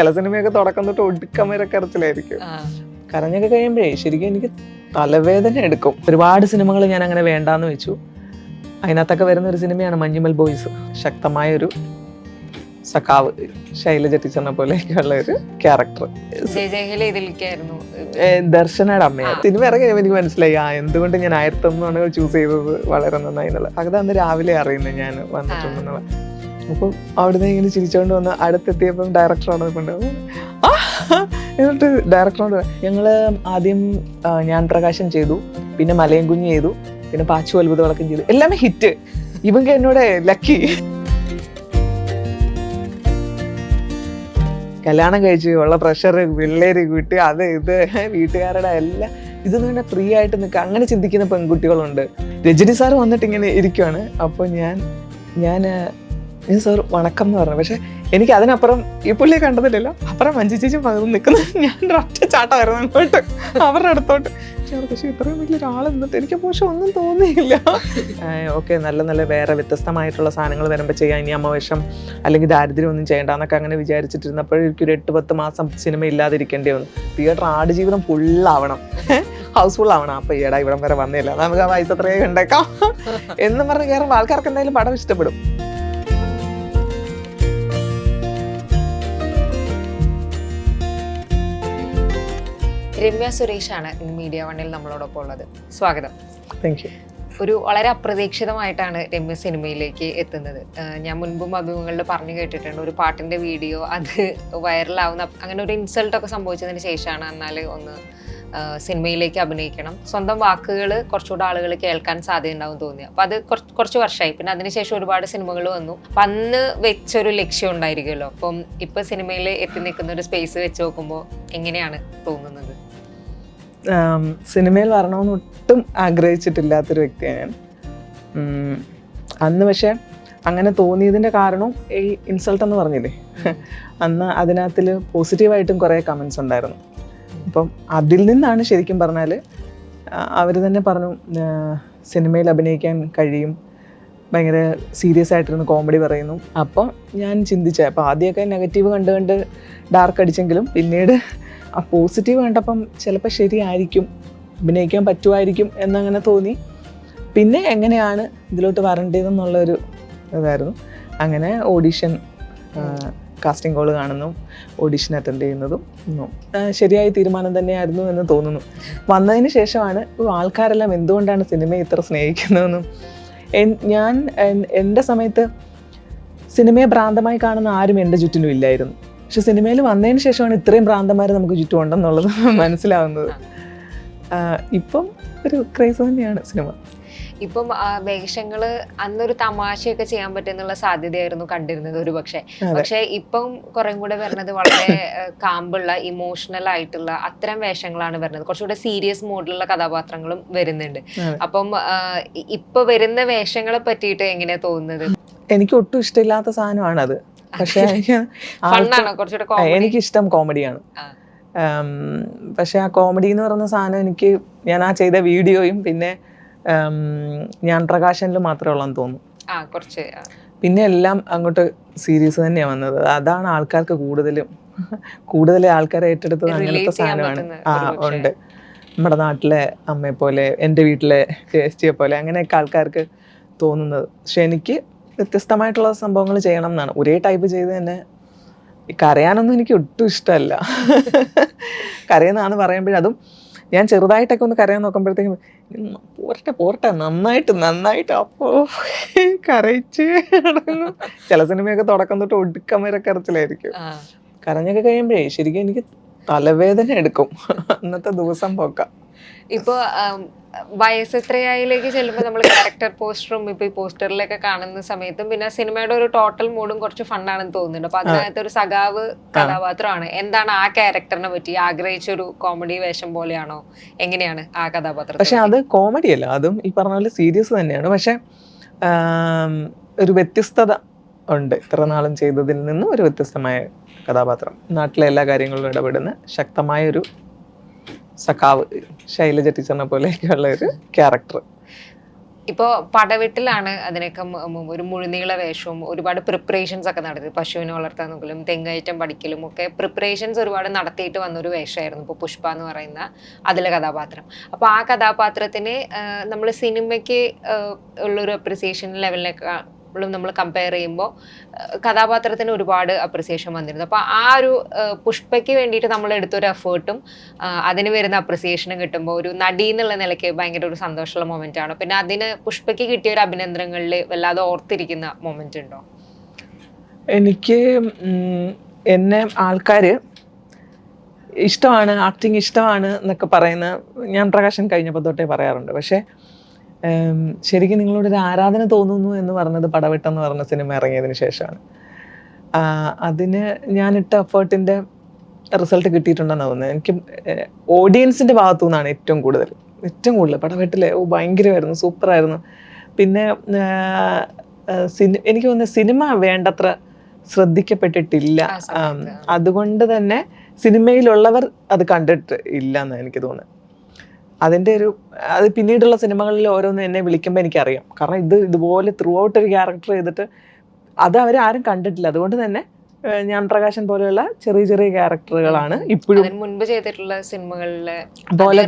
ചില സിനിമയൊക്കെ തുടക്കം തൊട്ട് ഒടുക്കം വരെ കരച്ചിലായിരിക്കും. കരഞ്ഞൊക്കെ കഴിയുമ്പോഴേ ശരിക്കും എനിക്ക് തലവേദന എടുക്കും. ഒരുപാട് സിനിമകൾ ഞാൻ അങ്ങനെ വേണ്ടാന്ന് വെച്ചു. അതിനകത്തൊക്കെ വരുന്ന ഒരു സിനിമയാണ് മഞ്ഞുമൽ ബോയ്സ്. ശക്തമായ ഒരു സഖാവ് ശൈലജ ടീച്ചറിനെ പോലെയൊക്കെയുള്ള ഒരു ക്യാരക്ടർ ദർശനയുടെ അമ്മയാണ്. സിനിമ ഇറങ്ങി എനിക്ക് മനസ്സിലായി ആ എന്തുകൊണ്ട് ഞാൻ ആയിരത്തൊന്നാണ് ചൂസ് ചെയ്തത് വളരെ നന്നായി എന്നുള്ളത്. അത് അന്ന് രാവിലെ അറിയുന്നത് ഞാൻ വന്നിട്ടുണ്ടെന്നുള്ളത്. അപ്പം അവിടുന്ന് ഇങ്ങനെ ചിരിച്ചോണ്ട് വന്ന് അടുത്തെത്തിയപ്പം ഡയറക്ടറോട് ആ! എന്നിട്ട് ഡയറക്ടറോട് ഞങ്ങൾ ആദ്യം ഞാൻ പ്രകാശം ചെയ്തു പിന്നെ മലയം കുഞ്ഞ് ചെയ്തു പിന്നെ പാച്ചു അത്ഭുത വിളക്കം ചെയ്തു എല്ലാമേ ഹിറ്റ് ഇവങ്ക എന്നോട് ലക്കി കല്യാണം കഴിച്ച് ഉള്ള പ്രഷർ പിള്ളേര് വീട്ട് അത് ഇത് വീട്ടുകാരുടെ എല്ലാം ഇതൊന്നും വേണ്ട ഫ്രീ ആയിട്ട് നിൽക്കുക അങ്ങനെ ചിന്തിക്കുന്ന പെൺകുട്ടികളുണ്ട്. രജനി സാർ വന്നിട്ട് ഇങ്ങനെ ഇരിക്കുവാണ്. അപ്പോൾ ഞാൻ ഞാൻ സാർ വണക്കം എന്ന് പറഞ്ഞു. പക്ഷെ എനിക്ക് അതിനപ്പുറം ഈ പുള്ളിയെ കണ്ടതില്ലല്ലോ അപ്പുറം മഞ്ജു ചേച്ചി പകർന്ന് നിൽക്കുന്നത് ഞാൻ ഒറ്റ ചാട്ടമായിരുന്നു അങ്ങോട്ട് അവരുടെ അടുത്തോട്ട്. പക്ഷെ ഇത്രയും വലിയൊരാൾ നിന്നിട്ട് എനിക്ക് പക്ഷെ ഒന്നും തോന്നിയില്ല. ഓക്കെ. നല്ല നല്ല വേറെ വ്യത്യസ്തമായിട്ടുള്ള സാധനങ്ങൾ വരുമ്പോൾ ചെയ്യാൻ ഇനി അമ്മവേഷം അല്ലെങ്കിൽ ദാരിദ്ര്യം ഒന്നും ചെയ്യേണ്ടെന്നൊക്കെ അങ്ങനെ വിചാരിച്ചിട്ടിരുന്നപ്പോഴേക്കും ഒരു എട്ട് പത്ത് മാസം സിനിമ ഇല്ലാതിരിക്കേണ്ടി വന്നു. തിയേറ്റർ ആടുജീവിതം ഫുള്ളാവണം. ഹൗസ് ഫുൾ ആവണം അപ്പൊ ഈടാ ഇവിടം വരെ വന്നില്ല നമുക്ക് ആ പൈസ അത്രയും എന്ന് പറഞ്ഞ് കയറുമ്പോൾ ആൾക്കാർക്ക് എന്തായാലും പടം ഇഷ്ടപ്പെടും. രമ്യ സുരേഷാണ് ഇന്ന് മീഡിയ വണ്ണിൽ നമ്മളോടൊപ്പം ഉള്ളത്. സ്വാഗതം. താങ്ക് യു ഒരു വളരെ അപ്രതീക്ഷിതമായിട്ടാണ് രമ്യ സിനിമയിലേക്ക് എത്തുന്നത്. ഞാൻ മുൻപും അഭിമുഖങ്ങളിൽ പറഞ്ഞു കേട്ടിട്ടുണ്ട് ഒരു പാട്ടിന്റെ വീഡിയോ അത് വൈറലാവുന്ന അങ്ങനെ ഒരു ഇൻസൾട്ട് ഒക്കെ സംഭവിച്ചതിന് ശേഷമാണ് എന്നാൽ ഒന്ന് സിനിമയിലേക്ക് അഭിനയിക്കണം. സ്വന്തം വാക്കുകൾ കുറച്ചുകൂടെ ആളുകൾ കേൾക്കാൻ സാധ്യതയുണ്ടാവും തോന്നി അപ്പൊ അത് കുറച്ച് വർഷമായി പിന്നെ അതിനുശേഷം ഒരുപാട് സിനിമകൾ വന്നു. അപ്പൊ അന്ന് വെച്ചൊരു ലക്ഷ്യം ഉണ്ടായിരിക്കുമല്ലോ. അപ്പം ഇപ്പൊ സിനിമയിൽ എത്തി നിൽക്കുന്ന ഒരു സ്പേസ് വെച്ച് നോക്കുമ്പോൾ എങ്ങനെയാണ് തോന്നുന്നത്? സിനിമയിൽ വരണമെന്ന് ഒട്ടും ആഗ്രഹിച്ചിട്ടില്ലാത്തൊരു വ്യക്തിയാണ് ഞാൻ. അന്ന് പക്ഷേ അങ്ങനെ തോന്നിയതിന്റെ കാരണം ഈ ഇൻസൾട്ട് എന്ന് പറഞ്ഞില്ലേ? അന്ന് അതിനകത്തിൽ പോസിറ്റീവായിട്ടും കുറേ കമൻസ് ഉണ്ടായിരുന്നു. അപ്പം അതിൽ നിന്നാണ് ശരിക്കും പറഞ്ഞാൽ അവർ തന്നെ പറഞ്ഞു സിനിമയിൽ അഭിനയിക്കാൻ കഴിയും. ഭയങ്കര സീരിയസ് ആയിട്ടിരുന്ന് കോമഡി പറയുന്നു. അപ്പോൾ ഞാൻ ചിന്തിച്ച അപ്പോൾ ആദ്യമൊക്കെ നെഗറ്റീവ് കണ്ട് കണ്ട് ഡാർക്ക് അടിച്ചെങ്കിലും പിന്നീട് ആ പോസിറ്റീവ് കണ്ടപ്പം ചിലപ്പോൾ ശരിയായിരിക്കും അഭിനയിക്കാൻ പറ്റുമായിരിക്കും എന്നങ്ങനെ തോന്നി. പിന്നെ എങ്ങനെയാണ് ഇതിലോട്ട് വരേണ്ടതെന്നുള്ളൊരു ഇതായിരുന്നു. അങ്ങനെ ഓഡിഷൻ കാസ്റ്റിംഗ് കോൾ കാണുന്നു ഓഡിഷൻ അറ്റൻഡ് ചെയ്യുന്നതും ശരിയായ തീരുമാനം തന്നെയായിരുന്നു എന്ന് തോന്നുന്നു. വന്നതിന് ശേഷമാണ് ആൾക്കാരെല്ലാം എന്തുകൊണ്ടാണ് സിനിമയെ ഇത്ര സ്നേഹിക്കുന്നതെന്നും. ഞാൻ എൻ- എന്റെ സമയത്ത് സിനിമയെ ഭ്രാന്തമായി കാണുന്ന ആരും എന്റെ ചുറ്റിനും ഇല്ലായിരുന്നു. പക്ഷെ സിനിമയിൽ വന്നതിന് ശേഷമാണ് ഇത്രയും ഭ്രാന്തന്മാർ നമുക്ക് ചുറ്റും ഉണ്ടെന്നുള്ളത് മനസ്സിലാവുന്നത് ഇപ്പം ഒരു ക്രൈസ് തന്നെയാണ് സിനിമ. ഇപ്പം ആ, വേഷങ്ങൾ അന്നൊരു തമാശയൊക്കെ ചെയ്യാൻ പറ്റുന്നുള്ള സാധ്യതയായിരുന്നു കണ്ടിരുന്നത് ഒരു പക്ഷേ. പക്ഷെ ഇപ്പം കുറേ കൂടെ വരുന്നത് വളരെ കാമ്പുള്ള ഇമോഷണൽ ആയിട്ടുള്ള അത്തരം വേഷങ്ങളാണ് വരുന്നത്. കുറച്ചുകൂടെ സീരിയസ് മോഡിലുള്ള കഥാപാത്രങ്ങളും വരുന്നുണ്ട്. അപ്പം ഇപ്പൊ വരുന്ന വേഷങ്ങളെ പറ്റിയിട്ട് എങ്ങനെയാ തോന്നുന്നത്? എനിക്ക് ഒട്ടും ഇഷ്ടമില്ലാത്ത സാധനമാണത്. പക്ഷെ എനിക്ക് ഇഷ്ടം കോമഡിയാണ്. പക്ഷെ ആ കോമഡി എന്ന് പറയുന്ന സാധനം എനിക്ക് ഞാൻ ആ ചെയ്ത വീഡിയോയും പിന്നെ ഞാൻ പ്രകാശനിൽ മാത്രമേ ഉള്ളെന്ന് തോന്നുന്നു. പിന്നെ എല്ലാം അങ്ങോട്ട് സീരീസ് തന്നെയാണ് വന്നത്. അതാണ് ആൾക്കാർക്ക് കൂടുതലും കൂടുതൽ ആൾക്കാരെ ഏറ്റെടുത്തത് അങ്ങനത്തെ സാധനമാണ്. ആ ഉണ്ട്. നമ്മുടെ നാട്ടിലെ അമ്മയെ പോലെ എന്റെ വീട്ടിലെ ചേച്ചിയെ പോലെ അങ്ങനെയൊക്കെ ആൾക്കാർക്ക് തോന്നുന്നത്. പക്ഷെ എനിക്ക് വ്യത്യസ്തമായിട്ടുള്ള സംഭവങ്ങൾ ചെയ്യണം എന്നാണ്. ഒരേ ടൈപ്പ് ചെയ്ത് തന്നെ കരയാനൊന്നും എനിക്ക് ഒട്ടും ഇഷ്ടമല്ല. കരയുന്നതാന്ന് പറയുമ്പോഴതും ഞാൻ ചെറുതായിട്ടൊക്കെ ഒന്ന് കരയാൻ നോക്കുമ്പോഴത്തേക്കും പോരട്ടെ പോരട്ടെ നന്നായിട്ട് നന്നായിട്ട് അപ്പോ കരയിച്ച്. ചില സിനിമയൊക്കെ തുടക്കം തൊട്ട് ഒടുക്കം വരെ കരച്ചിലായിരിക്കും. കരഞ്ഞൊക്കെ കഴിയുമ്പോഴേ ശരിക്കും എനിക്ക് തലവേദന എടുക്കും. അന്നത്തെ ദിവസം പോക്കാം. ഇപ്പൊ വയസ്സ് എത്രയായിലേക്ക് ചെല്ലുമ്പോൾ നമ്മൾ ക്യാരക്ടർ പോസ്റ്ററും ഇപ്പൊ ഈ പോസ്റ്ററിലൊക്കെ കാണുന്ന സമയത്തും പിന്നെ സിനിമയുടെ ഒരു ടോട്ടൽ മൂഡും കുറച്ച് ഫണ്ണാണെന്ന് തോന്നുന്നുണ്ട്. അപ്പൊ അതിനകത്ത് ഒരു സഖാവ് കഥാപാത്രമാണ്. എന്താണ് ആ ക്യാരക്ടറിനെ പറ്റി? ആഗ്രഹിച്ച ഒരു കോമഡി വേഷം പോലെയാണോ? എങ്ങനെയാണ് ആ കഥാപാത്രം പക്ഷെ അത് കോമഡി അല്ല അതും ഈ പറഞ്ഞ പോലെ സീരിയസ് തന്നെയാണ്. പക്ഷെ ഒരു വ്യത്യസ്തത ഉണ്ട്. ഇത്ര നാളും ചെയ്തതിൽ നിന്നും ഒരു വ്യത്യസ്തമായ കഥാപാത്രം. നാട്ടിലെ എല്ലാ കാര്യങ്ങളിലും ഇടപെടുന്ന ശക്തമായ ഒരു സഖാവ് ശൈലജ ടീച്ചറിനെ പോലെയൊക്കെയുള്ള ഒരു ക്യാരക്ടർ ഇപ്പോ പടവെട്ടിലാണ് അതിനൊക്കെ ഒരു മുഴുനീള വേഷവും ഒരുപാട് പ്രിപ്പറേഷൻസ് ഒക്കെ നടത്തി പശുവിനെ വളർത്താൻ നോക്കലും തെങ്ങയറ്റം പഠിക്കലും ഒക്കെ പ്രിപ്പറേഷൻസ് ഒരുപാട് നടത്തിയിട്ട് വന്നൊരു വേഷമായിരുന്നു. ഇപ്പോൾ പുഷ്പ എന്ന് പറയുന്ന അതിലെ കഥാപാത്രം. അപ്പോൾ ആ കഥാപാത്രത്തിന് നമ്മൾ സിനിമയ്ക്ക് ഉള്ളൊരു അപ്രിസിയേഷൻ ലെവലിനേക്കാളും നമ്മൾ കമ്പയർ ചെയ്യുമ്പോൾ കഥാപാത്രത്തിന് ഒരുപാട് അപ്രിസിയേഷൻ വന്നിരുന്നു. അപ്പോൾ ആ ഒരു പുഷ്പയ്ക്ക് വേണ്ടിയിട്ട് നമ്മൾ എടുത്തൊരു എഫേർട്ടും അതിന് വരുന്ന അപ്രിസിയേഷനും കിട്ടുമ്പോൾ ഒരു നടി എന്നുള്ള നിലയ്ക്ക് ഭയങ്കര ഒരു സന്തോഷമുള്ള മൊമെന്റ് ആണ്. പിന്നെ അതിന് പുഷ്പയ്ക്ക് കിട്ടിയ ഒരു അഭിനന്ദനങ്ങളിൽ വല്ലാതെ ഓർത്തിരിക്കുന്ന മൊമെന്റ് ഉണ്ടോ? എനിക്ക് എന്നെ ആൾക്കാർ ഇഷ്ടമാണ് ആക്ടിങ് ഇഷ്ടമാണ് എന്നൊക്കെ പറയുന്ന ഞാൻ പ്രകാശൻ കഴിഞ്ഞപ്പോൾ തൊട്ടേ പറയാറുണ്ട്. പക്ഷേ ശരിക്കും നിങ്ങളോടൊരു ആരാധന തോന്നുന്നു എന്ന് പറഞ്ഞത് പടവെട്ടെന്ന് പറഞ്ഞ സിനിമ ഇറങ്ങിയതിന് ശേഷമാണ്. അതിന് ഞാനിട്ട എഫേർട്ടിന്റെ റിസൾട്ട് കിട്ടിയിട്ടുണ്ടെന്ന് തോന്നുന്നത് എനിക്ക് ഓഡിയൻസിന്റെ ഭാഗത്തു നിന്നാണ് ഏറ്റവും കൂടുതൽ. ഏറ്റവും കൂടുതൽ. പടവെട്ടിലെ ഓ ഭയങ്കരമായിരുന്നു. സൂപ്പറായിരുന്നു. പിന്നെ സിനി എനിക്ക് തോന്നുന്നത് സിനിമ വേണ്ടത്ര ശ്രദ്ധിക്കപ്പെട്ടിട്ടില്ല. അതുകൊണ്ട് തന്നെ സിനിമയിലുള്ളവർ അത് കണ്ടിട്ട് ഇല്ല എന്ന് എനിക്ക് തോന്നുന്നത് അതിന്റെ ഒരു അത് പിന്നീടുള്ള സിനിമകളിൽ ഓരോന്നും എന്നെ വിളിക്കുമ്പോൾ എനിക്കറിയാം. കാരണം ഇത് ഇതുപോലെ ത്രൂ ഔട്ട് ഒരു ക്യാരക്ടർ ചെയ്തിട്ട് അത് അവരാരും കണ്ടിട്ടില്ല. അതുകൊണ്ട് തന്നെ ഞാൻ പ്രകാശൻ പോലെയുള്ള ചെറിയ ചെറിയ ക്യാരക്ടറുകളാണ് ഇപ്പോഴും മുൻപ് ചെയ്തിട്ടുള്ള സിനിമകളിലെ പോലെ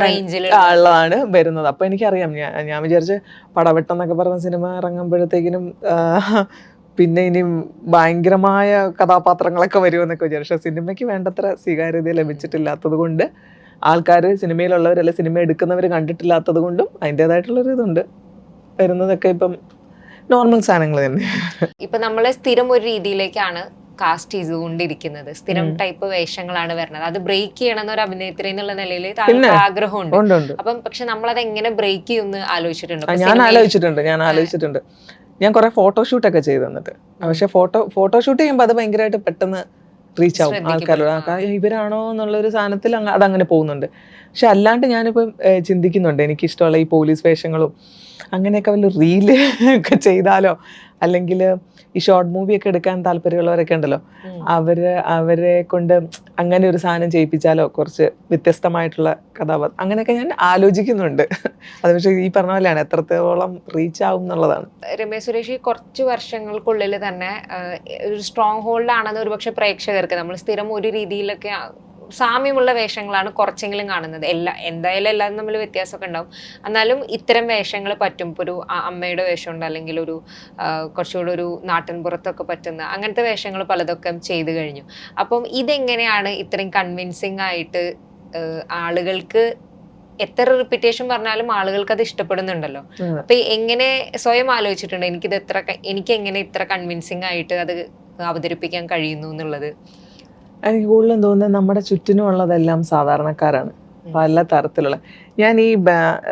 ഉള്ളതാണ് വരുന്നത്. അപ്പൊ എനിക്കറിയാം ഞാൻ ഞാൻ വിചാരിച്ച് പടവെട്ടം എന്നൊക്കെ പറഞ്ഞ സിനിമ ഇറങ്ങുമ്പോഴത്തേക്കിനും പിന്നെ ഇനി ഭയങ്കരമായ കഥാപാത്രങ്ങളൊക്കെ വരുമെന്നൊക്കെ വിചാരിച്ചു. സിനിമയ്ക്ക് വേണ്ടത്ര സ്വീകാര്യത ലഭിച്ചിട്ടില്ലാത്തത് കൊണ്ട് ആൾക്കാർ സിനിമയിലുള്ളവരല്ല സിനിമ എടുക്കുന്നവർ കണ്ടിട്ടില്ലാത്തത് കൊണ്ടും അതിന്റെതായിട്ടുള്ളൊരു ഇതുണ്ട്. വരുന്നതൊക്കെ ഇപ്പം നോർമൽ സാധനങ്ങൾ തന്നെ. ഇപ്പം നമ്മളെ സ്ഥിരം ഒരു രീതിയിലേക്കാണ് കാസ്റ്റ് ചെയ്തുകൊണ്ടിരിക്കുന്നത്. സ്ഥിരം ടൈപ്പ് വേഷങ്ങളാണ് വരുന്നത്. അത് ബ്രേക്ക് ചെയ്യണം എന്നൊരു അഭിനേത്രി എന്നുള്ള നിലയിൽ. ആഗ്രഹമുണ്ട്. അപ്പം പക്ഷെ നമ്മളത് എങ്ങനെ ബ്രേക്ക് ചെയ്യുമെന്ന് ആലോചിച്ചിട്ടുണ്ട്. ഞാൻ ആലോചിച്ചിട്ടുണ്ട് ഞാൻ ആലോചിച്ചിട്ടുണ്ട്. ഞാൻ കുറെ ഫോട്ടോഷൂട്ടൊക്കെ ചെയ്തു തന്നിട്ട് പക്ഷെ ഫോട്ടോ ഫോട്ടോഷൂട്ട് ചെയ്യുമ്പോൾ അത് ഭയങ്കരമായിട്ട് പെട്ടെന്ന് റീച്ച് ആവും. ആൾക്കാരോട്. ഇവരാണോ എന്നുള്ള ഒരു സാധനത്തിൽ അതങ്ങനെ പോകുന്നുണ്ട്. പക്ഷെ അല്ലാണ്ട് ഞാനിപ്പം ചിന്തിക്കുന്നുണ്ട്. എനിക്കിഷ്ടമുള്ള ഈ പോലീസ് വേഷങ്ങളും അങ്ങനെയൊക്കെ വല്ല റീൽ ഒക്കെ ചെയ്താലോ? അല്ലെങ്കിൽ ഈ ഷോർട്ട് മൂവി ഒക്കെ എടുക്കാൻ താല്പര്യമുള്ളവരൊക്കെ ഉണ്ടല്ലോ. അവർ അവരെ കൊണ്ട് അങ്ങനെ ഒരു സാധനം ചെയ്യിപ്പിച്ചാലോ കുറച്ച് വ്യത്യസ്തമായിട്ടുള്ള കഥാപാത്രം അങ്ങനെയൊക്കെ ഞാൻ ആലോചിക്കുന്നുണ്ട്. അത് പക്ഷേ ഈ പറഞ്ഞ പോലെയാണ് എത്രത്തോളം റീച്ച് ആവും എന്നുള്ളതാണ്. രമേശ് സുരേഷ് ഈ കുറച്ച് വർഷങ്ങൾക്കുള്ളിൽ തന്നെ ഒരു സ്ട്രോങ് ഹോൾഡ് ആണെന്ന് ഒരുപക്ഷെ പ്രേക്ഷകർക്ക് നമ്മൾ സ്ഥിരം ഒരു രീതിയിലൊക്കെ സാമ്യമുള്ള വേഷങ്ങളാണ് കുറച്ചെങ്കിലും കാണുന്നത്. എല്ലാ എന്തായാലും എല്ലാവരും തമ്മിൽ വ്യത്യാസമൊക്കെ ഉണ്ടാവും. എന്നാലും ഇത്തരം വേഷങ്ങൾ പറ്റും. ഇപ്പോൾ ഒരു അമ്മയുടെ വേഷമുണ്ട് അല്ലെങ്കിൽ ഒരു കുറച്ചുകൂടെ ഒരു നാട്ടിൻപുറത്തൊക്കെ പറ്റുന്ന അങ്ങനത്തെ വേഷങ്ങൾ പലതൊക്കെ ചെയ്തു കഴിഞ്ഞു. അപ്പം ഇതെങ്ങനെയാണ് ഇത്രയും കൺവിൻസിങ് ആയിട്ട് ആളുകൾക്ക് എത്ര റിപ്പീറ്റേഷൻ പറഞ്ഞാലും ആളുകൾക്ക് അത് ഇഷ്ടപ്പെടുന്നുണ്ടല്ലോ. അപ്പൊ എങ്ങനെ സ്വയം ആലോചിച്ചിട്ടുണ്ട്? എനിക്കിത് എത്ര എനിക്ക് എങ്ങനെ ഇത്ര കൺവിൻസിങ് ആയിട്ട് അത് അവതരിപ്പിക്കാൻ കഴിയുന്നു എന്നുള്ളത്? എനിക്ക് കൂടുതലും തോന്നുന്നത് നമ്മുടെ ചുറ്റിനുമുള്ളതെല്ലാം സാധാരണക്കാരാണ്. പല തരത്തിലുള്ള. ഞാൻ ഈ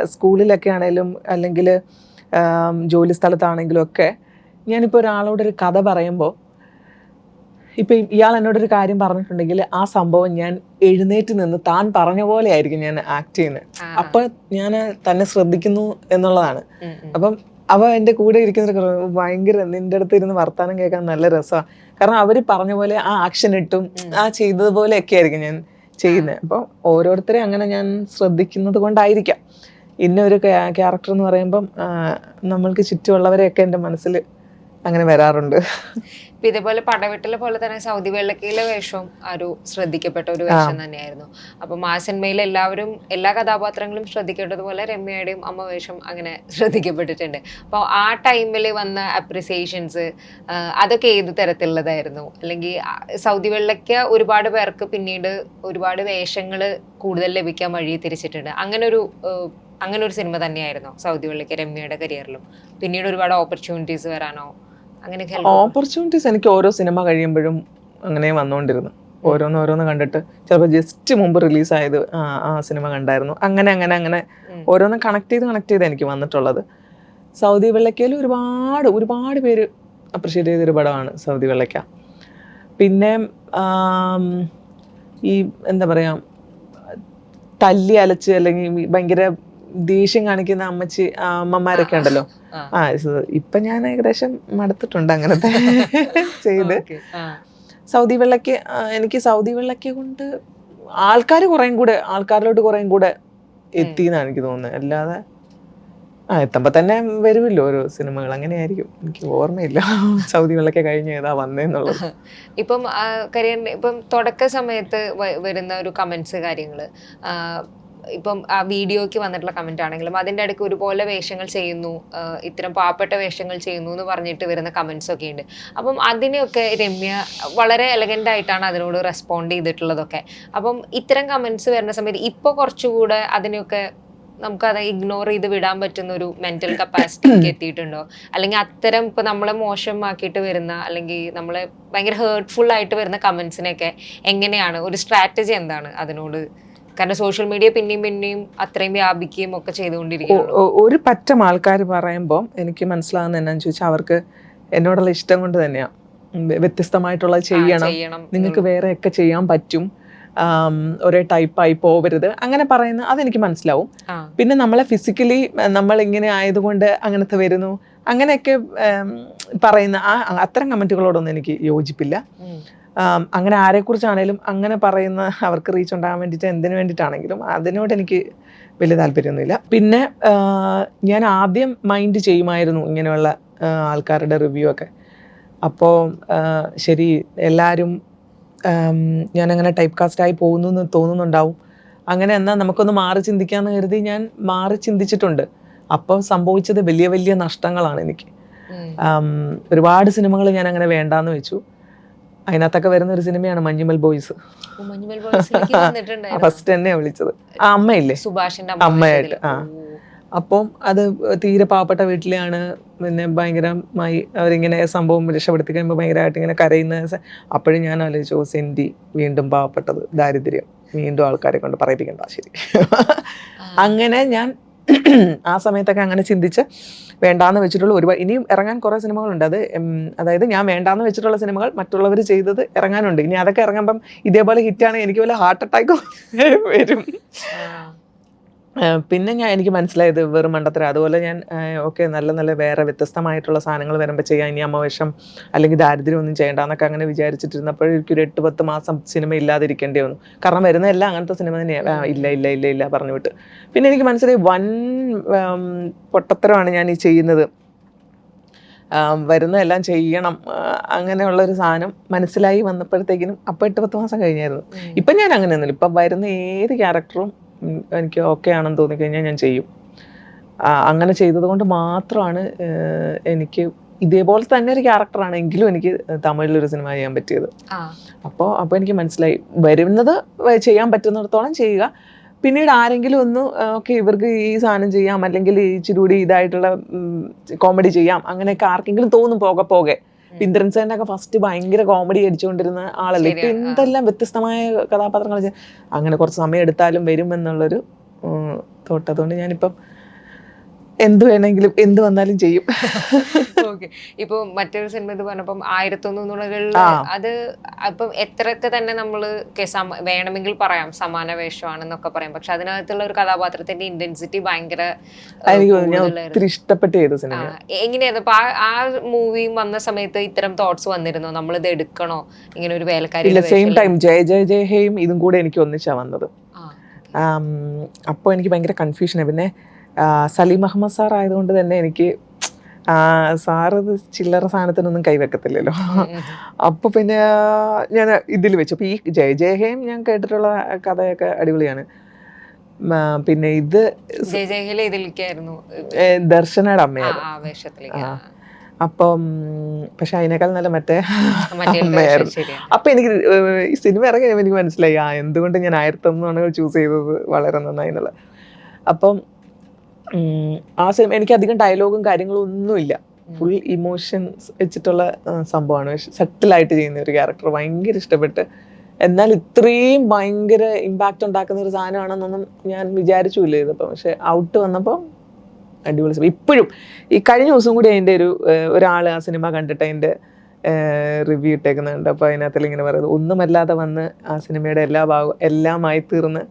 സ്കൂളിലൊക്കെ ആണെങ്കിലും അല്ലെങ്കിൽ ജോലി സ്ഥലത്താണെങ്കിലും ഒക്കെ ഞാനിപ്പോൾ ഒരാളോടൊരു കഥ പറയുമ്പോൾ ഇപ്പം ഇയാൾ എന്നോടൊരു കാര്യം പറഞ്ഞിട്ടുണ്ടെങ്കിൽ ആ സംഭവം ഞാൻ എഴുന്നേറ്റ് നിന്ന് താൻ പറഞ്ഞ പോലെ ആയിരിക്കും ഞാൻ ആക്ട് ചെയ്യുന്നത്. അപ്പം ഞാൻ തന്നെ ശ്രദ്ധിക്കുന്നു എന്നുള്ളതാണ്. അപ്പം അവ എന്റെ കൂടെ ഇരിക്കുന്ന ഭയങ്കര നിന്റെ അടുത്ത് ഇരുന്ന് വർത്താനം കേൾക്കാൻ നല്ല രസമാണ് കാരണം അവർ പറഞ്ഞ പോലെ ആ ആക്ഷൻ ഇട്ടും. ആ ചെയ്തതുപോലെയൊക്കെ ആയിരിക്കും ഞാൻ ചെയ്യുന്നത്. അപ്പോൾ ഓരോരുത്തരെ അങ്ങനെ ഞാൻ ശ്രദ്ധിക്കുന്നത് കൊണ്ടായിരിക്കാം. ഇന്ന ഒരു ക്യാരക്ടർ എന്ന് പറയുമ്പം നമ്മൾക്ക് ചുറ്റുമുള്ളവരെയൊക്കെ എന്റെ മനസ്സിൽ അങ്ങനെ വരാറുണ്ട്. ഇപ്പൊ ഇതേപോലെ പടവെട്ടിലെ പോലെ തന്നെ സൗദി വെള്ളക്കയിലെ വേഷവും ഒരു ശ്രദ്ധിക്കപ്പെട്ട ഒരു വേഷം തന്നെയായിരുന്നു. അപ്പം ആ സിനിമയിൽ എല്ലാവരും എല്ലാ കഥാപാത്രങ്ങളും ശ്രദ്ധിക്കേണ്ടതുപോലെ രമ്യയുടെയും അമ്മ വേഷം അങ്ങനെ ശ്രദ്ധിക്കപ്പെട്ടിട്ടുണ്ട്. അപ്പോൾ ആ ടൈമിൽ വന്ന അപ്രിസിയേഷൻസ് അതൊക്കെ ഏത് തരത്തിലുള്ളതായിരുന്നു? അല്ലെങ്കിൽ സൗദി വെള്ളക്ക ഒരുപാട് പേർക്ക് പിന്നീട് ഒരുപാട് വേഷങ്ങൾ കൂടുതൽ ലഭിക്കാൻ വഴി തിരിച്ചിട്ടുണ്ട്. അങ്ങനെ ഒരു അങ്ങനെ ഒരു സിനിമ തന്നെയായിരുന്നു സൗദി വെള്ളക്ക രമ്യയുടെ കരിയറിലും പിന്നീട് ഒരുപാട് ഓപ്പർച്യൂണിറ്റീസ് വരാനോ അങ്ങനെയൊക്കെ ഓപ്പർച്യൂണിറ്റീസ് എനിക്ക് ഓരോ സിനിമ കഴിയുമ്പോഴും അങ്ങനെ വന്നുകൊണ്ടിരുന്നു ഓരോന്ന് ഓരോന്ന് കണ്ടിട്ട് ചിലപ്പോൾ ജസ്റ്റ് മുമ്പ് റിലീസായത് ആ ആ സിനിമ കണ്ടായിരുന്നു. അങ്ങനെ അങ്ങനെ അങ്ങനെ. ഓരോന്ന് കണക്ട് ചെയ്ത് കണക്ട് ചെയ്ത് എനിക്ക് വന്നിട്ടുള്ളത്. സൗദി വെള്ളയ്ക്കയിൽ ഒരുപാട് ഒരുപാട് പേര് അപ്രിഷ്യേറ്റ് ചെയ്തൊരു പടമാണ് സൗദി വെള്ളയ്ക്ക പിന്നെ ഈ എന്താ പറയുക തല്ലി അലച്ച് അല്ലെങ്കിൽ ഭയങ്കര ദേഷ്യം കാണിക്കുന്ന അമ്മച്ചി അമ്മമാരൊക്കെ ഉണ്ടല്ലോ. ആ. ഇപ്പൊ ഞാൻ ഏകദേശം മടുത്തിട്ടുണ്ട് അങ്ങനത്തെ ചെയ്ത്. സൗദി വെള്ളയ്ക്ക് എനിക്ക് സൗദി വെള്ളയ്ക്ക് കൊണ്ട് ആൾക്കാർ കുറേം കൂടെ ആൾക്കാരിലോട്ട് കുറേം കൂടെ എത്തി എന്നാണ് എനിക്ക് തോന്നുന്നത്. അല്ലാതെ ആ എത്തുമ്പോൾ തന്നെ വരുമല്ലോ ഓരോ സിനിമകൾ. അങ്ങനെയായിരിക്കും. എനിക്ക് ഓർമ്മയില്ല സൗദി സൗദികളിലൊക്കെ കഴിഞ്ഞ് ഏതാ വന്നേന്നുള്ളത്. ഇപ്പം കരിയറിന്റെ ഇപ്പം തുടക്ക സമയത്ത് വരുന്ന ഒരു കമന്റ്സ് കാര്യങ്ങൾ ഇപ്പം ആ വീഡിയോയ്ക്ക് വന്നിട്ടുള്ള കമന്റ് ആണെങ്കിലും അതിന്റെ ഇടയ്ക്ക് ഒരുപോലെ വേഷങ്ങൾ ചെയ്യുന്നു ഇത്തരം പാവപ്പെട്ട വേഷങ്ങൾ ചെയ്യുന്നു എന്ന് പറഞ്ഞിട്ട് വരുന്ന കമന്റ്സ് ഒക്കെ ഉണ്ട്. അപ്പം അതിനെയൊക്കെ രമ്യ വളരെ എലഗന്റ് ആയിട്ടാണ് അതിനോട് റെസ്പോണ്ട് ചെയ്തിട്ടുള്ളതൊക്കെ. അപ്പം ഇത്തരം കമന്റ്സ് വരുന്ന സമയത്ത് ഇപ്പോൾ കുറച്ചുകൂടെ അതിനെയൊക്കെ നമുക്കത് ഇഗ്നോർ ചെയ്ത് വിടാൻ പറ്റുന്ന ഒരു മെന്റൽ കപ്പാസിറ്റിക്ക് എത്തിയിട്ടുണ്ടോ? അല്ലെങ്കിൽ അത്തരം ഇപ്പൊ നമ്മളെ മോശമാക്കിയിട്ട് വരുന്ന അല്ലെങ്കിൽ നമ്മളെ ഭയങ്കര ഹേർട്ട്ഫുൾ ആയിട്ട് വരുന്ന കമന്റ്സിനൊക്കെ എങ്ങനെയാണ്? ഒരു സ്ട്രാറ്റജി എന്താണ് അതിനോട് കാരണം സോഷ്യൽ മീഡിയ പിന്നെയും പിന്നെയും അത്രയും വ്യാപിക്കുകയും ഒക്കെ ഒ- ഒരു പറ്റം ആൾക്കാർ പറയുമ്പോൾ എനിക്ക് മനസ്സിലാകുന്ന എന്നാന്ന് ചോദിച്ചാൽ അവർക്ക് എന്നോടുള്ള ഇഷ്ടം കൊണ്ട് തന്നെയാണ് വ്യത്യസ്തമായിട്ടുള്ളത് ചെയ്യണം. നിങ്ങൾക്ക് വേറെയൊക്കെ ചെയ്യാൻ പറ്റും. ഒരേ ടൈപ്പായി പോവരുത്. അങ്ങനെ പറയുന്ന അതെനിക്ക് മനസ്സിലാവും. പിന്നെ നമ്മളെ ഫിസിക്കലി നമ്മൾ ഇങ്ങനെ ആയതുകൊണ്ട് അങ്ങനത്തെ വരുന്നു. അങ്ങനെയൊക്കെ പറയുന്ന ആ അത്തരം കമന്റുകളോടൊന്നും എനിക്ക് യോജിപ്പില്ല. അങ്ങനെ ആരെക്കുറിച്ചാണേലും അങ്ങനെ പറയുന്ന അവർക്ക് റീച്ച് ഉണ്ടാകാൻ വേണ്ടിയിട്ട് എന്തിനു വേണ്ടിയിട്ടാണെങ്കിലും അതിനോട് എനിക്ക് വലിയ താല്പര്യമൊന്നുമില്ല. പിന്നെ ഞാൻ ആദ്യം മൈൻഡ് ചെയ്യുമായിരുന്നു ഇങ്ങനെയുള്ള ആൾക്കാരുടെ റിവ്യൂ ഒക്കെ. അപ്പോൾ ശരി എല്ലാവരും ഞാനങ്ങനെ ടൈപ്പ് കാസ്റ്റായി പോകുന്നു എന്ന് തോന്നുന്നുണ്ടാവും. അങ്ങനെ എന്നാൽ നമുക്കൊന്ന് മാറി ചിന്തിക്കാമെന്ന് കരുതി ഞാൻ മാറി ചിന്തിച്ചിട്ടുണ്ട്. അപ്പോൾ സംഭവിച്ചത് വലിയ വലിയ നഷ്ടങ്ങളാണ് എനിക്ക്. ഒരുപാട് സിനിമകൾ ഞാൻ അങ്ങനെ വേണ്ടാന്ന് വെച്ചു. അതിനകത്തൊക്കെ വരുന്ന ഒരു സിനിമയാണ് മഞ്ഞുമൽ ബോയ്സ്. ഫസ്റ്റ് എന്നെ വിളിച്ചത്. ആ അമ്മയില്ലേ? സുഭാഷിന്റെ അമ്മയായിട്ട്, അമ്മ ആ. അപ്പം അത് തീരെ പാവപ്പെട്ട വീട്ടിലെയാണ് പിന്നെ ഭയങ്കരമായി അവരിങ്ങനെ സംഭവം രക്ഷപ്പെടുത്തി കഴിയുമ്പോൾ ഭയങ്കരമായിട്ട് ഇങ്ങനെ കരയുന്ന അപ്പോഴും ഞാൻ ആലോചിച്ചു സെന്റി സെന്റി വീണ്ടും പാവപ്പെട്ടത് ദാരിദ്ര്യം വീണ്ടും ആൾക്കാരെ കൊണ്ട് പറയിപ്പിക്കണ്ട ശരി. അങ്ങനെ ഞാൻ ആ സമയത്തൊക്കെ അങ്ങനെ ചിന്തിച്ച് വേണ്ടാന്ന് വെച്ചിട്ടുള്ള ഒരുപാട് ഇനിയും ഇറങ്ങാൻ കുറേ സിനിമകളുണ്ട്. അത് അതായത് ഞാൻ വേണ്ടാന്ന് വെച്ചിട്ടുള്ള സിനിമകൾ മറ്റുള്ളവർ ചെയ്തത് ഇറങ്ങാനുണ്ട്. ഇനി അതൊക്കെ ഇറങ്ങുമ്പം ഇതേപോലെ ഹിറ്റാണ് എനിക്ക് വല്ല ഹാർട്ട് അറ്റാക്ക് വരും. പിന്നെ ഞാൻ എനിക്ക് മനസ്സിലായത് വെറും മണ്ടത്തരം. അതുപോലെ ഞാൻ ഓക്കെ നല്ല നല്ല വേറെ വ്യത്യസ്തമായിട്ടുള്ള സാധനങ്ങൾ വരുമ്പോൾ ചെയ്യാം. ഇനി അമ്മവേഷം അല്ലെങ്കിൽ ദാരിദ്ര്യം ഒന്നും ചെയ്യേണ്ട എന്നൊക്കെ അങ്ങനെ വിചാരിച്ചിട്ടിരുന്നപ്പോൾ എനിക്കൊരു എട്ട് പത്ത് മാസം സിനിമ ഇല്ലാതിരിക്കേണ്ടി വന്നു. കാരണം വരുന്ന എല്ലാം അങ്ങനത്തെ സിനിമ തന്നെയാണ് ഇല്ല ഇല്ല ഇല്ല ഇല്ല പറഞ്ഞു വിട്ട്. പിന്നെ എനിക്ക് മനസ്സിലായി വൻ പൊട്ടത്തരമാണ് ഞാൻ ഈ ചെയ്യുന്നത്. വരുന്ന എല്ലാം ചെയ്യണം. അങ്ങനെയുള്ളൊരു സാധനം മനസ്സിലായി വന്നപ്പോഴത്തേക്കിനും അപ്പോൾ എട്ട് പത്ത് മാസം കഴിഞ്ഞായിരുന്നു. ഇപ്പം ഞാൻ അങ്ങനെയൊന്നുമില്ല. ഇപ്പം വരുന്ന ഏത് ക്യാരക്ടറും എനിക്ക് ഓക്കെ ആണെന്ന് തോന്നിക്കഴിഞ്ഞാൽ ഞാൻ ചെയ്യും. അങ്ങനെ ചെയ്തത് കൊണ്ട് മാത്രമാണ് എനിക്ക് ഇതേപോലെ തന്നെ ഒരു ക്യാരക്ടറാണെങ്കിലും എനിക്ക് തമിഴിലൊരു സിനിമ ചെയ്യാൻ പറ്റിയത്. അപ്പോൾ അപ്പോൾ എനിക്ക് മനസ്സിലായി. വരുന്നത് ചെയ്യാൻ പറ്റുന്നിടത്തോളം ചെയ്യുക. പിന്നീട് ആരെങ്കിലും ഒന്ന് ഓക്കെ ഇവർക്ക് ഈ സാധനം ചെയ്യാം. അല്ലെങ്കിൽ ഈ ഇച്ചിരി കൂടി ഇതായിട്ടുള്ള കോമഡി ചെയ്യാം. അങ്ങനെയൊക്കെ ആർക്കെങ്കിലും തോന്നും പോകെ പോകെ. ഇന്ദ്രൻ സേനൊക്കെ ഫസ്റ്റ് ഭയങ്കര കോമഡി അടിച്ചുകൊണ്ടിരുന്ന ആളല്ലേ? ഇപ്പൊ. എന്തെല്ലാം വ്യത്യസ്തമായ കഥാപാത്രങ്ങൾ അങ്ങനെ കുറച്ച് സമയം എടുത്താലും വരും എന്നുള്ളൊരു തോട്ട്. അതുകൊണ്ട് ഞാനിപ്പം എന്ത് വേണമെങ്കിലും എന്ത് വന്നാലും ചെയ്യും. ഓക്കെ. ഇപ്പൊ മറ്റൊരു സിനിമ ഇത് പറഞ്ഞപ്പം ആയിരത്തൊന്ന് നുണകളിൽ അത് അപ്പം എത്രയൊക്കെ തന്നെ നമ്മൾ വേണമെങ്കിൽ പറയാം സമാന വേഷമാണെന്നൊക്കെ പറയാം. പക്ഷെ അതിനകത്തുള്ള ഒരു കഥാപാത്രത്തിന്റെ ഇന്റൻസിറ്റി ഭയങ്കര ഇഷ്ടപ്പെട്ട. ഒത്തിരി ചെയ്ത സിനിമ എങ്ങനെയായിരുന്നു അപ്പൊ ആ- മൂവി വന്ന സമയത്ത് ഇത്തരം തോട്ട്സ് വന്നിരുന്നു? നമ്മൾ ഇത് എടുക്കണോ? ഇങ്ങനെ ഒരു വേലക്കാരി സെയിം ടൈം ജയ ജയ ജയ ഹേയും ഇതും കൂടെ എനിക്ക് ഒന്നിച്ചാ വന്നത്. അപ്പോൾ എനിക്ക് ഭയങ്കര കൺഫ്യൂഷനാണ് പിന്നെ സലീം അഹമ്മദ് സാർ ആയതുകൊണ്ട് തന്നെ എനിക്ക് സാറ് ചില്ലറ സാധനത്തിനൊന്നും കൈവെക്കത്തില്ലല്ലോ. അപ്പോൾ പിന്നെ ഞാൻ ഇതിൽ വെച്ചു. അപ്പോൾ ഈ ജയ ജയഹേം ഞാൻ കേട്ടിട്ടുള്ള കഥയൊക്കെ അടിപൊളിയാണ്. പിന്നെ ഇത് ദർശനയുടെ അമ്മയാണ് അമ്മയായിരുന്നു. അപ്പം പക്ഷെ അതിനേക്കാൾ നല്ല മറ്റേ അമ്മയായിരുന്നു. അപ്പൊ എനിക്ക് ഈ സിനിമ ഇറങ്ങി എനിക്ക് മനസ്സിലായി ആ എന്തുകൊണ്ട് ഞാൻ ആയിരത്തൊന്നാണ് ചൂസ് ചെയ്തത് വളരെ നന്നായി എന്നുള്ളത്. അപ്പം ആ സിനിമ എനിക്ക് അധികം ഡയലോഗും കാര്യങ്ങളും ഒന്നുമില്ല. ഫുൾ ഇമോഷൻസ് വെച്ചിട്ടുള്ള സംഭവമാണ്. പക്ഷെ സെറ്റിലായിട്ട് ചെയ്യുന്ന ഒരു ക്യാരക്ടർ ഭയങ്കര ഇഷ്ടപ്പെട്ട്. എന്നാൽ ഇത്രയും ഭയങ്കര ഇമ്പാക്റ്റ് ഉണ്ടാക്കുന്ന ഒരു സാധനമാണെന്നൊന്നും ഞാൻ വിചാരിച്ചില്ല ഇതിപ്പോൾ പക്ഷെ ഔട്ട് വന്നപ്പോൾ അടിപൊളി സിനിമ. ഇപ്പോഴും ഈ കഴിഞ്ഞ ദിവസം കൂടി അതിന്റെ ഒരു ഒരാൾ ആ സിനിമ കണ്ടിട്ട് അതിന്റെ റിവ്യൂ ഇട്ടേക്കുന്നുണ്ട്. അപ്പോൾ അതിനകത്തിൽ ഇങ്ങനെ പറയുന്നത് ഒന്നുമല്ലാതെ വന്ന് ആ സിനിമയുടെ എല്ലാ ഭാഗവും എല്ലാമായി തീർന്ന്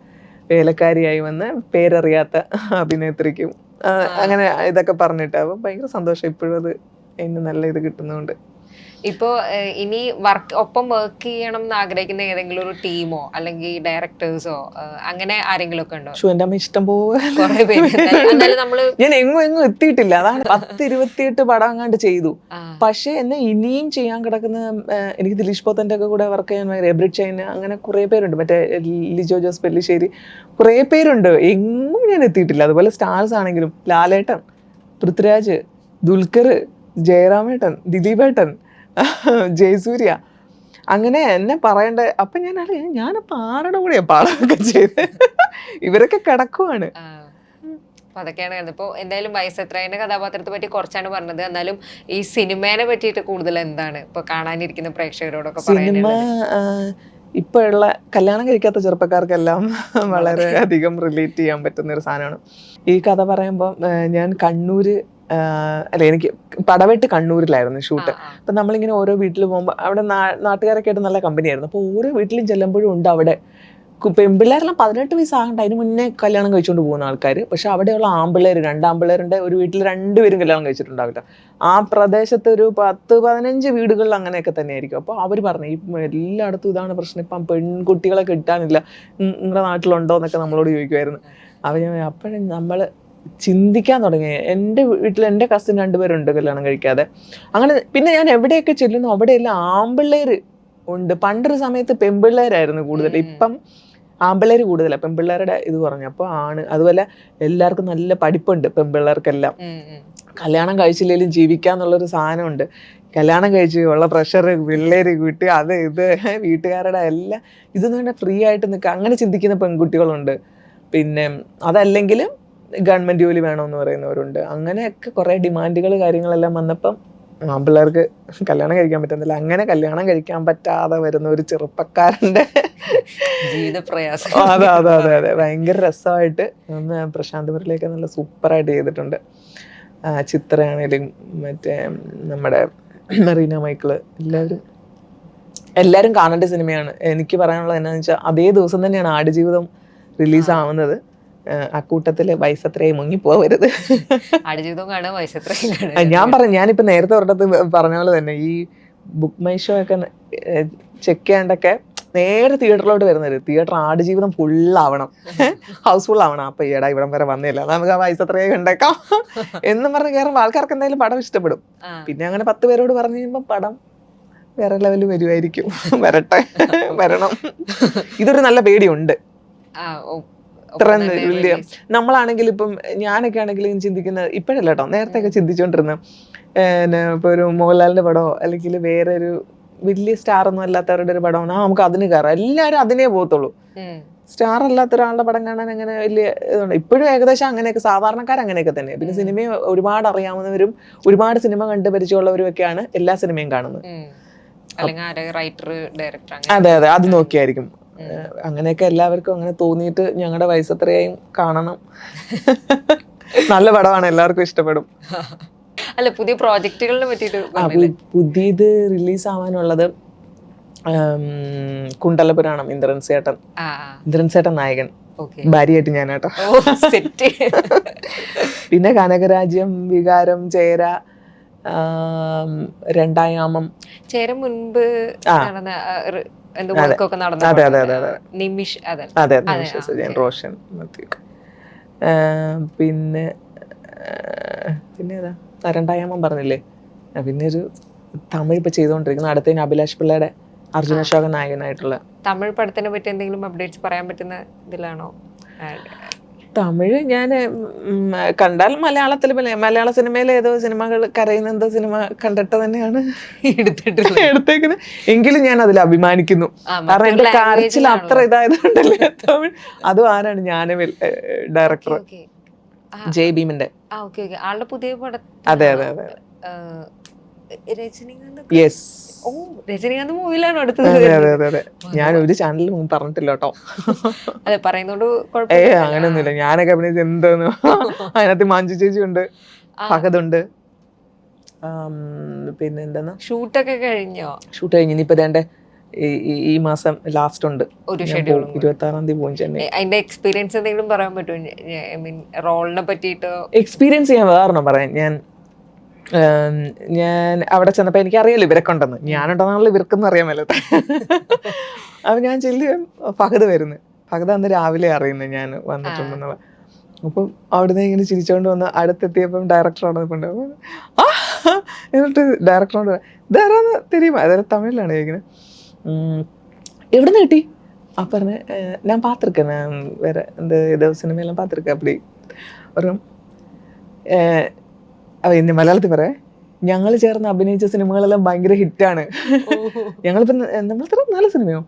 വേലക്കാരിയായി വന്ന പേരറിയാത്ത അഭിനേത്രിക്കും. അങ്ങനെ ഇതൊക്കെ പറഞ്ഞിട്ട് അപ്പം ഭയങ്കര സന്തോഷം. ഇപ്പോഴും അത് അതിന് നല്ല ഇത് കിട്ടുന്നതുകൊണ്ട്. ഇപ്പോ ഇനി വർക്ക് ഒപ്പം വർക്ക് ചെയ്യണം എന്ന് ആഗ്രഹിക്കുന്ന ഏതെങ്കിലും ഒരു ടീമോ അല്ലെങ്കിൽ ഡയറക്ടേഴ്സോ അങ്ങനെ ആരെങ്കിലും ഒക്കെ ഉണ്ടോ? എന്റെ എന്റെ അമ്മ ഇഷ്ടം നമ്മൾ ഞാൻ എങ്ങും എങ്ങും എത്തിയിട്ടില്ല. അതാണ് പത്ത് ഇരുപത്തിയെട്ട് പടം അങ്ങാണ്ട് ചെയ്തു. പക്ഷെ പക്ഷേ എന്നെ ഇനിയും ചെയ്യാൻ കിടക്കുന്ന എനിക്ക് ദിലീഷ് പോത്തന്റെ ഒക്കെ കൂടെ വർക്ക് ചെയ്യാൻ ഭയങ്കര എബ്രിഡ് ചൈന അങ്ങനെ കുറേ പേരുണ്ട്. മറ്റേ ലിജോ ജോസ് പെല്ലിശ്ശേരി കുറേ പേരുണ്ട്. എങ്ങും ഞാൻ എത്തിയിട്ടില്ല. അതുപോലെ സ്റ്റാർസ് ആണെങ്കിലും ലാലേട്ടൻ പൃഥ്വിരാജ് ദുൽഖർ ജയറാമേട്ടൻ ദിലീപേട്ടൻ ജയസൂര്യ. അങ്ങനെ എന്നെ പറയണ്ട. അപ്പൊ ഞാൻ അറിയാം ഞാനപ്പോ ആരുടെ കൂടെയാ പാടമൊക്കെ ചെയ്ത്? ഇവരൊക്കെ കിടക്കുവാണ്. ആ. അപ്പൊ അതൊക്കെയാണ് കണ്ടത് ഇപ്പോൾ എന്തായാലും വയസ്സെത്രേന്റെ കഥാപാത്രത്തെ പറ്റി കുറച്ചാണ് പറഞ്ഞത്. എന്നാലും ഈ സിനിമേനെ പറ്റിയിട്ട് കൂടുതൽ എന്താണ് ഇപ്പൊ കാണാനിരിക്കുന്ന പ്രേക്ഷകരോടൊക്കെ സിനിമ ഇപ്പോഴുള്ള കല്യാണം കഴിക്കാത്ത ചെറുപ്പക്കാർക്കെല്ലാം വളരെ അധികം റിലേറ്റ് ചെയ്യാൻ പറ്റുന്ന ഒരു സാധനമാണ്. ഈ കഥ പറയുമ്പോൾ ഞാൻ കണ്ണൂര് അല്ല എനിക്ക് പടവെട്ട് കണ്ണൂരിലായിരുന്നു ഷൂട്ട്. അപ്പം നമ്മളിങ്ങനെ ഓരോ വീട്ടിൽ പോകുമ്പോൾ അവിടെ നാട്ടുകാരൊക്കെ ആയിട്ട് നല്ല കമ്പനിയായിരുന്നു അപ്പോൾ ഓരോ വീട്ടിലും ചെല്ലുമ്പോഴും ഉണ്ട് അവിടെ. പെൺപിള്ളേരെല്ലാം പതിനെട്ട് വയസ്സാകണ്ട അതിന് മുന്നേ കല്യാണം കഴിച്ചുകൊണ്ട് പോകുന്ന ആൾക്കാർ പക്ഷെ അവിടെയുള്ള ആമ്പിള്ളേർ രണ്ട് ആമ്പിള്ളേരുണ്ട് ഒരു വീട്ടിൽ രണ്ടുപേരും കല്യാണം കഴിച്ചിട്ടുണ്ടാവില്ല. ആ പ്രദേശത്ത് ഒരു പത്ത് പതിനഞ്ച് വീടുകളിൽ അങ്ങനെയൊക്കെ തന്നെയായിരിക്കും. അപ്പോൾ അവർ പറഞ്ഞു ഈ എല്ലായിടത്തും ഇതാണ് പ്രശ്നം. ഇപ്പം പെൺകുട്ടികളെ കിട്ടാനില്ല. നിങ്ങളുടെ നാട്ടിലുണ്ടോ? എന്നൊക്കെ നമ്മളോട് ചോദിക്കുമായിരുന്നു അപ്പോൾ ഞാൻ അപ്പോഴും നമ്മൾ ചിന്തിക്കാൻ തുടങ്ങി. എന്റെ വീട്ടിൽ എന്റെ കസിൻ രണ്ടുപേരുണ്ട് കല്യാണം കഴിക്കാതെ. അങ്ങനെ പിന്നെ ഞാൻ എവിടെയൊക്കെ ചെല്ലുന്നു അവിടെയെല്ലാം ആമ്പിള്ളേർ ഉണ്ട്. പണ്ടൊരു സമയത്ത് പെമ്പിള്ളേരായിരുന്നു കൂടുതൽ. ഇപ്പം ആമ്പിള്ളേർ കൂടുതലാണ് പെമ്പിള്ളേരുടെ ഇത് പറഞ്ഞു അപ്പോൾ ആണ്. അതുപോലെ എല്ലാവർക്കും നല്ല പഠിപ്പുണ്ട് പെമ്പിള്ളേർക്കെല്ലാം. കല്യാണം കഴിച്ചില്ലെങ്കിലും ജീവിക്കാന്നുള്ളൊരു സാധനമുണ്ട്. കല്യാണം കഴിച്ച് ഉള്ള പ്രഷർ പിള്ളേര് വീട്ട് അത് ഇത് വീട്ടുകാരുടെ എല്ലാം ഇതെന്ന് പറഞ്ഞാൽ ഫ്രീ ആയിട്ട് നിൽക്കുക. അങ്ങനെ ചിന്തിക്കുന്ന പെൺകുട്ടികളുണ്ട്. പിന്നെ അതല്ലെങ്കിൽ ഗവൺമെന്റ് ജോലി വേണമെന്ന് പറയുന്നവരുണ്ട്. അങ്ങനെയൊക്കെ കുറേ ഡിമാൻഡുകൾ കാര്യങ്ങളെല്ലാം വന്നപ്പം മാമ്പിള്ളേർക്ക് കല്യാണം കഴിക്കാൻ പറ്റുന്നില്ല. അങ്ങനെ കല്യാണം കഴിക്കാൻ പറ്റാതെ വരുന്ന ഒരു ചെറുപ്പക്കാരന്റെ ജീവിത പ്രയാസം അതെ അതെ അതെ അതെ. ഭയങ്കര രസമായിട്ട് ഒന്ന് പ്രശാന്ത് മുരളിയൊക്കെ നല്ല സൂപ്പറായിട്ട് ചെയ്തിട്ടുണ്ട്. ചിത്രയാണേലും മറ്റേ നമ്മുടെ മെറീന മൈക്കിൾ എല്ലാവരും എല്ലാവരും കാണേണ്ട സിനിമയാണ്. എനിക്ക് പറയാനുള്ളത് എന്നാന്ന് വെച്ചാൽ അതേ ദിവസം തന്നെയാണ് ആടുജീവിതം റിലീസ് ആവുന്നത് ആ, അക്കൂട്ടത്തിൽ വയസ്സത്രയും മുങ്ങിപ്പോവരുത്. ആടുജീവിതവും വയസ്സെത്രയും കാണാൻ ഞാൻ പറഞ്ഞു ഞാനിപ്പോൾ നേരത്തെ ഒരിടത്ത് പറഞ്ഞ പോലെ തന്നെ ഈ ബുക്ക് മൈ ഷോ ഒക്കെ ചെക്ക് ചെയ്യാണ്ടൊക്കെ നേരെ തിയേറ്ററിലോട്ട് വരുന്നത് തിയേറ്റർ ആടുജീവിതം ഫുള്ളാവണം ഹൗസ് ഫുൾ ആവണം അപ്പൊ ഈടാ ഇവിടം വരെ വന്നില്ല. നമുക്ക് ആ പൈസ അത്രയേ കണ്ടേക്കാം. എന്നും പറഞ്ഞ് കയറുമ്പോൾ ആൾക്കാർക്ക് എന്തായാലും പടം ഇഷ്ടപ്പെടും. പിന്നെ അങ്ങനെ പത്ത് പേരോട് പറഞ്ഞു കഴിയുമ്പോൾ പടം വേറെ ലെവലിൽ വരുമായിരിക്കും വരട്ടെ. വരണം. ഇതൊരു നല്ല പേടിയുണ്ട്. തന്നെ വലിയ നമ്മളാണെങ്കിൽ ഇപ്പം ഞാനൊക്കെ ആണെങ്കിൽ ചിന്തിക്കുന്നത് ഇപ്പോഴല്ല കേട്ടോ നേരത്തെ ഒക്കെ ചിന്തിച്ചുകൊണ്ടിരുന്ന ഇപ്പൊ ഒരു മോഹൻലാലിന്റെ പടമോ അല്ലെങ്കിൽ വേറെ ഒരു വലിയ സ്റ്റാർ ഒന്നും അല്ലാത്തവരുടെ ഒരു പടമാണ് ആ നമുക്ക് അതിന് കയറാം എല്ലാവരും അതിനേ പോകത്തുള്ളൂ. സ്റ്റാർ അല്ലാത്ത ഒരാളുടെ പടം കാണാൻ അങ്ങനെ വലിയ ഇതുണ്ട്. ഇപ്പോഴും ഏകദേശം അങ്ങനെയൊക്കെ സാധാരണക്കാർ അങ്ങനെയൊക്കെ തന്നെ. പിന്നെ സിനിമയെ ഒരുപാട് അറിയാവുന്നവരും ഒരുപാട് സിനിമ കണ്ട് പരിചയമുള്ളവരും ഒക്കെയാണ് എല്ലാ സിനിമയും കാണുന്നത്. അതെ അതെ. അത് നോക്കിയായിരിക്കും. അങ്ങനെയൊക്കെ എല്ലാവർക്കും അങ്ങനെ തോന്നിയിട്ട് ഞങ്ങളുടെ വയസ്സ് എത്രയും കാണണം. നല്ല പടമാണ് എല്ലാവർക്കും ഇഷ്ടപ്പെടും. അല്ല പുതിയ പ്രോജക്റ്റുകളിനെ പറ്റിയിട്ട് പുതിയത് റിലീസ് ആവാനുള്ളത് കുണ്ടലപുരാണം ഇന്ദ്രൻ സേട്ടൻ ഇന്ദ്രൻ സേട്ടൻ നായകൻ. ഭാര്യയായിട്ട് ഞാനാട്ടോ. സെറ്റ്. പിന്നെ കനകരാജ്യം വികാരം ചേര രണ്ടായാമം. ചേര മുൻപ് വർക്കൊക്കെ നടന്ന നിമിഷ് അതെ. അതെ നിമിഷ സുജയൻ. റോഷൻ പിന്നെ പിന്നെ ഏതാ? ആ, രണ്ടായാമം പറഞ്ഞില്ലേ പിന്നെ ഒരു തമിഴ് ഇപ്പൊ ചെയ്തുകൊണ്ടിരിക്കുന്ന. അടുത്തതിന് അഭിലാഷ് പിള്ളയുടെ അർജുന അശോകൻ നായകനായിട്ടുള്ള തമിഴ് പടത്തിനെ പറ്റി എന്തെങ്കിലും അപ്ഡേറ്റ്സ് പറയാൻ പറ്റുന്ന ഇതിലാണോ? തമിഴ് ഞാൻ കണ്ടാൽ മലയാളത്തിൽ മലയാള സിനിമയിലെ ഏതോ സിനിമകൾ കരയുന്ന എന്തോ സിനിമ കണ്ടിട്ട് തന്നെയാണ് എടുത്തിട്ടുള്ളത്. എടുത്തേക്കുന്നത്. എങ്കിലും ഞാൻ അതിൽ അഭിമാനിക്കുന്നു. കാരണം എന്റെ കരച്ചിൽ അത്ര ഇതായതുകൊണ്ടല്ലേ തമിഴ്. അതും ആരാണ് ഞാനവിൽ ഡയറക്ടർ ജയ് ഭീമിന്റെ ആ. Okay okay. ആളുടെ പുതിയ പടം അതെ അതെ അതെ യെസ് ഓ രജനീകാന്ത് മൂവിയിലാണോ അടുത്തത് ഞാൻ ഒരു ചാനലിൽ മുമ്പ് പറഞ്ഞിട്ടില്ല കേട്ടോ അതെ പറയുന്നോണ്ട് ഏ അങ്ങനെയൊന്നുമില്ല ഞാനൊക്കെ അഭിനയിച്ച് എന്തോന്നു. അതിനകത്ത് മാഞ്ചു ചേച്ചി ഉണ്ട് ആം, പിന്നെ എന്തെന്നാ? ഷൂട്ടൊക്കെ കഴിഞ്ഞോ? ഷൂട്ട് കഴിഞ്ഞ്. ഇനിയിപ്പോ വേണ്ട ഈ മാസം ലാസ്റ്റ് ഉണ്ട്. ഒരു ഞാൻ ഷെഡ്യൂൾ. ഇരുപത്തി ആറാം തീയതി പോകും ചെന്നൈ. അതിന്റെ എക്സ്പീരിയൻസ് എന്തെങ്കിലും പറയാൻ പറ്റുമോ? ഐ മീൻ റോളിനെ പറ്റിയിട്ട്? എക്സ്പീരിയൻസ് ചെയ്യാൻ വേറെ പറയാം. ഞാൻ ഞാൻ അവിടെ ചെന്നപ്പോൾ എനിക്കറിയാലോ ഇവരൊക്കെ ഉണ്ടെന്ന്. ഞാനുണ്ടെന്നാണല്ലോ ഇവർക്കൊന്നും അറിയാൻ മേലത്തെ. അപ്പം ഞാൻ ചെല്ലു ഫഹദ് വരുന്നു. ഫഹദ് അന്ന് രാവിലെ അറിയുന്നു ഞാൻ വന്നിട്ടുണ്ടെന്നുള്ള അപ്പം അവിടുന്ന് ഇങ്ങനെ ചിരിച്ചുകൊണ്ട് വന്ന് അടുത്തെത്തിയപ്പം ഡയറക്ടർ അവിടെ ആ എന്നിട്ട് ഡയറക്ടറോട് ഇതാരാന്ന് തിരിയും അതായത് തമിഴിലാണ് ചോദിക്കുന്നത് എവിടെ നിന്ന് കിട്ടി? ആ പറഞ്ഞ ഞാൻ പാത്രക്ക വേറെ എന്ത് ദിവസം സിനിമയെല്ലാം പാത്രക്ക അപ്പടി ഒരു ഇനി മലയാളത്തിൽ പറയാം. ഞങ്ങൾ ചേർന്ന് അഭിനയിച്ച സിനിമകളെല്ലാം ഭയങ്കര ഹിറ്റാണ്. ഞങ്ങളിപ്പം നമ്മൾ നല്ല സിനിമയോ?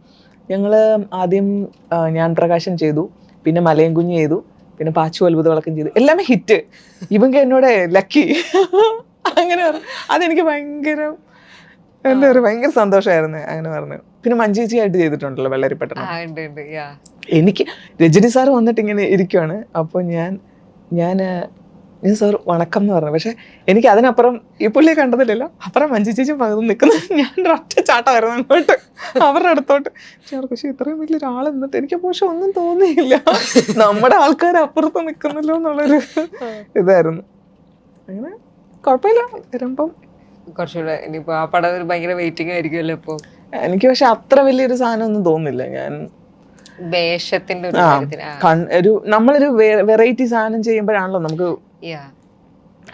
ഞങ്ങൾ ആദ്യം ഞാൻ പ്രകാശൻ ചെയ്തു പിന്നെ മലയും കുഞ്ഞ് ചെയ്തു പിന്നെ പാച്ചു അത്ഭുത വിളക്കം ചെയ്തു. എല്ലാം ഹിറ്റ്. ഇവങ്ക എന്നോട് ലക്കി. അങ്ങനെ പറഞ്ഞു. അതെനിക്ക് ഭയങ്കര എന്താ പറയുക ഭയങ്കര സന്തോഷമായിരുന്നു അങ്ങനെ പറഞ്ഞു. പിന്നെ മഞ്ചേച്ചിയായിട്ട് ചെയ്തിട്ടുണ്ടല്ലോ വെള്ളരി ആ ഉണ്ട് ഉണ്ട് യാ. എനിക്ക് രജനി സാർ വന്നിട്ട് ഇങ്ങനെ ഇരിക്കുവാണ്. അപ്പോൾ ഞാൻ ഞാൻ ഞാൻ സാർ വണക്കം എന്ന് പറഞ്ഞു. പക്ഷെ എനിക്ക് അതിനപ്പുറം ഈ പുള്ളിയെ കണ്ടതില്ലല്ലോ. അപ്പുറം മഞ്ജു ചേച്ചി പകുതി നിൽക്കുന്നത് ഞാൻ ഒറ്റ ചാട്ടമായിരുന്നു അങ്ങോട്ട്. അവരുടെ അടുത്തോട്ട്. പക്ഷെ അവർക്ക് പക്ഷെ ഇത്രയും വലിയ ഒരാൾ നിന്നിട്ട് എനിക്ക് പക്ഷെ ഒന്നും തോന്നിയില്ല. നമ്മുടെ ആൾക്കാർ അപ്പുറത്ത് നിൽക്കുന്നല്ലോ എന്നുള്ളൊരു ഇതായിരുന്നു. അങ്ങനെ കുഴപ്പമില്ല. വരുമ്പം കുറച്ചുകൂടെ ഇനിയിപ്പോ ആ പടം ഒരു ഭയങ്കര വെയിറ്റിംഗ് ആയിരിക്കുമല്ലോ ഇപ്പൊ. എനിക്ക് പക്ഷെ അത്ര വലിയൊരു സാധനം ഒന്നും തോന്നില്ല ഞാൻ വേഷത്തിന്റെ ഒരു നമ്മളൊരു വെറൈറ്റി സാധനം ചെയ്യുമ്പോഴാണല്ലോ നമുക്ക്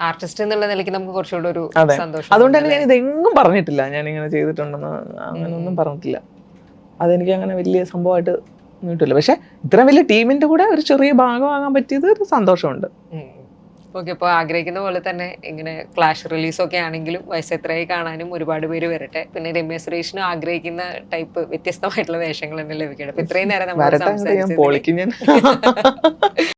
ആർട്ടിസ്റ്റ് എന്നുള്ള നിലയ്ക്ക് നമുക്ക് കുറച്ചുകൂടെ ഒരു സന്തോഷം അതുകൊണ്ട് തന്നെ ഞാൻ ഇതെങ്ങും പറഞ്ഞിട്ടില്ല. ഞാൻ ഇങ്ങനെ ചെയ്തിട്ടുണ്ടെന്ന് അങ്ങനെയൊന്നും പറഞ്ഞിട്ടില്ല. അതെനിക്ക് അങ്ങനെ വലിയ സംഭവമായിട്ട് കിട്ടില്ല പക്ഷെ ഇത്ര വലിയ ടീമിന്റെ കൂടെ ഒരു ചെറിയ ഭാഗമാകാൻ പറ്റിയത് ഒരു സന്തോഷമുണ്ട്. ഓക്കെ അപ്പോൾ ആഗ്രഹിക്കുന്ന പോലെ തന്നെ ഇങ്ങനെ ക്ലാഷ് റിലീസൊക്കെ ആണെങ്കിലും വയസ്സെത്രയായി കാണാനും ഒരുപാട് പേര് വരട്ടെ. പിന്നെ രമ്യ സുരേഷിനും ആഗ്രഹിക്കുന്ന ടൈപ്പ് വ്യത്യസ്തമായിട്ടുള്ള വേഷങ്ങൾ തന്നെ ലഭിക്കണം. ഇത്രയും നേരം നമ്മൾ വരട്ടെ